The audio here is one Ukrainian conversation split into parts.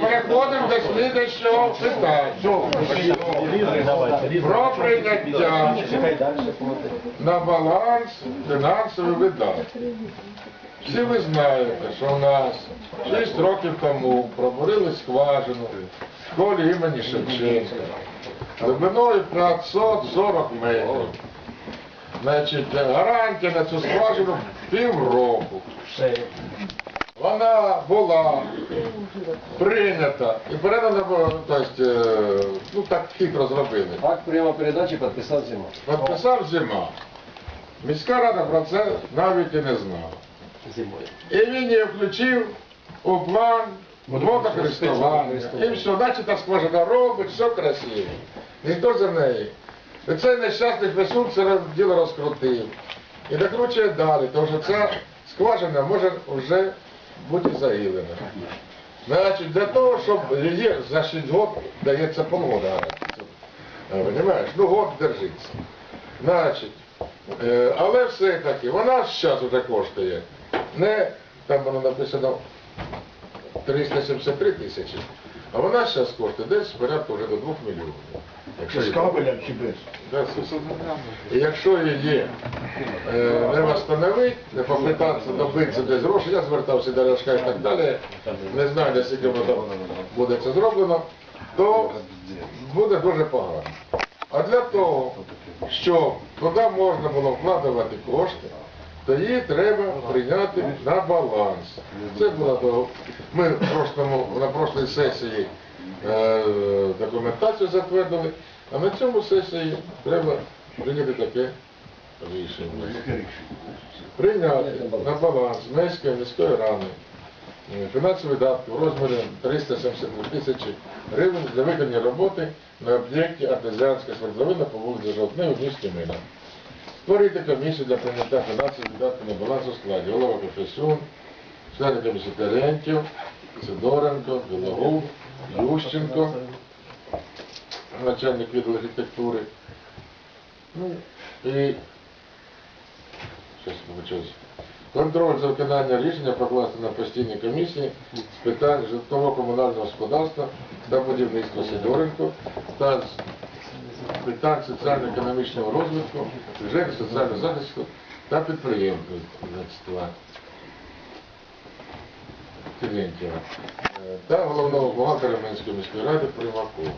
Переходимо, до слідчого питання. Про прийняття на баланс фінансових видатків. Всі ви знаєте, що у нас 6 років тому пробурили скважину в школі імені Шевченка глибиною 540 метрів. Значить, гарантія на цю скважину півроку. Вона була прийнята і передана, тобто, ну так хитро зробили. Акт прямо передачи подписал Зима. Підписав зима. Міська рада про це навіть і не знала. Зимой. І він її включив у план водокористування. І все, та скважина робить, все красиво. Ніхто за неї. І цей нещасний це діло розкрутив. І накручує далі, тому що ця скважина може вже бути загилена. Значить, для того, щоб її за 6 років дається полгода. Понимаєш? Ну, год держиться. Значить, е, але все-таки вона зараз вже коштує. Не там воно написано 373 тисячі, а вона зараз коштує десь порядку вже до 2 мільйонів. Якщо З кабелем чи без? Да, І якщо її е, не встановити, не попитатися добитися десь грошей, я звертався до Ляшка і так далі, не знаю, де скільки воно там буде це зроблено, то буде дуже погано. А для того, щоб туди можна було вкладувати кошти, то її треба прийняти на баланс. Це було до... Ми в прошлому, на прошлій сесії е, документацію затвердили, а на цьому сесії треба прийняти таке рішення. Прийняти на баланс Меської міської ради е, фінансові видатки в розмірі 372 тисячі гривень для виконання роботи на об'єкті артезіанська свердловина по вулиці Жовтневі в місті Мина. Створити комісію для прийняття фінансових видатків на баланс складі. Голова Кофесюн, члени комісії Терентів, Сидоренко, Білогуб, Ющенко, начальник відділу архітектури. Ну, і. Контроль за виконання рішення покласти на постійні комісії з питань житлово-комунального господарства та будівництва Сидоренко та питань соціально-економічного розвитку, ЖЕК, соціального захисту та підприємництва. Е, Та головного бухгалтера Минської міської ради Примакова.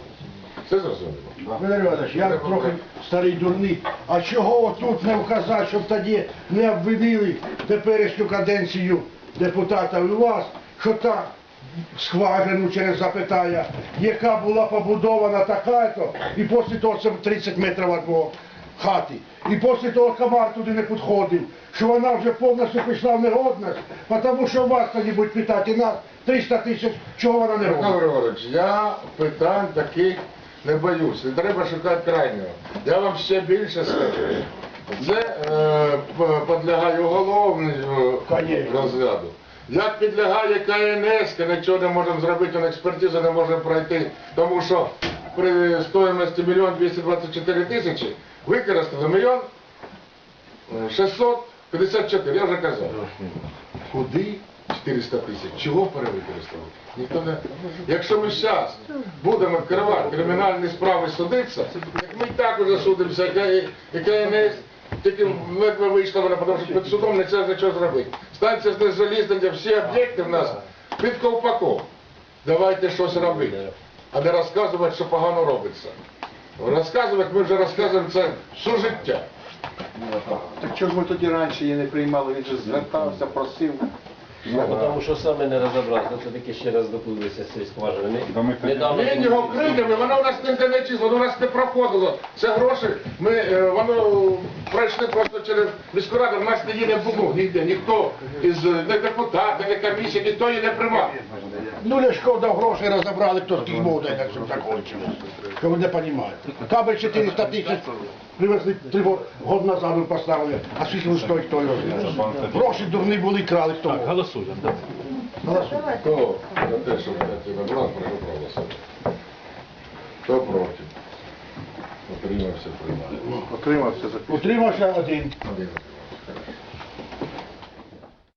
Все зрозуміло? Валерій Іванович, я трохи старий дурний. А чого тут не вказати, щоб тоді не обвинили теперішню каденцію депутата у вас, що та скважину через запитає, яка була побудована така-то, і після того це 30 метрів від мого хати. І після того комар туди не підходив, що вона вже повністю пішла в негодність, тому що вас тоді будуть питати, і нас 300 тисяч, чого вона не робить. Григорович, я питань таких не боюсь. Не треба шукати крайнього. Я вам ще більше скажу. Це е, підлягає уголовному розгляду. Як підлягає КНС, нічого не можемо зробити, експертизу не можемо пройти, тому що при стоїмості 1 224 тисячі використали мільйон е, 654, я вже казав. Куди 400 тисяч? Чого перевикористали? Ніхто не... Якщо ми зараз будемо відкривати кримінальні справи судитися, так ми і так уже судимося, і КНС, тільки ледве вийшла вона, тому що під судом не це нічого зробити. Станція з залізнення, всі об'єкти в нас під ковпаком. Давайте щось робити, а не розказувати, що погано робиться. Розказувати ми вже розказуємо це все життя. Так чого ж ми тоді раніше її не приймали? Він же звертався, просив. Ну, тому що саме не розібрався, це таки ще раз допилися з цієї скважини. Да ми Не- Недавно Він його прийняв, воно у нас не не число, воно у нас не проходило. Це гроші, ми, е, воно пройшли просто через міську раду, в нас не їде було ніде, ніхто із е, не депутата, не комісії, ніхто її не приймав. Ну, Ляшко дав гроші, розібрали, хто з буде, як все закончилось. Що ви не розумієте. Кабель 400 тисяч привезли три го- год назад поставили, а скільки він стоїть, хто його знає. Гроші дурні були, крали, хто Так, Голосуємо. Хто за те, щоб я тебе брав, прошу проголосувати. Хто проти? Отримався, приймає. Отримався один. Один.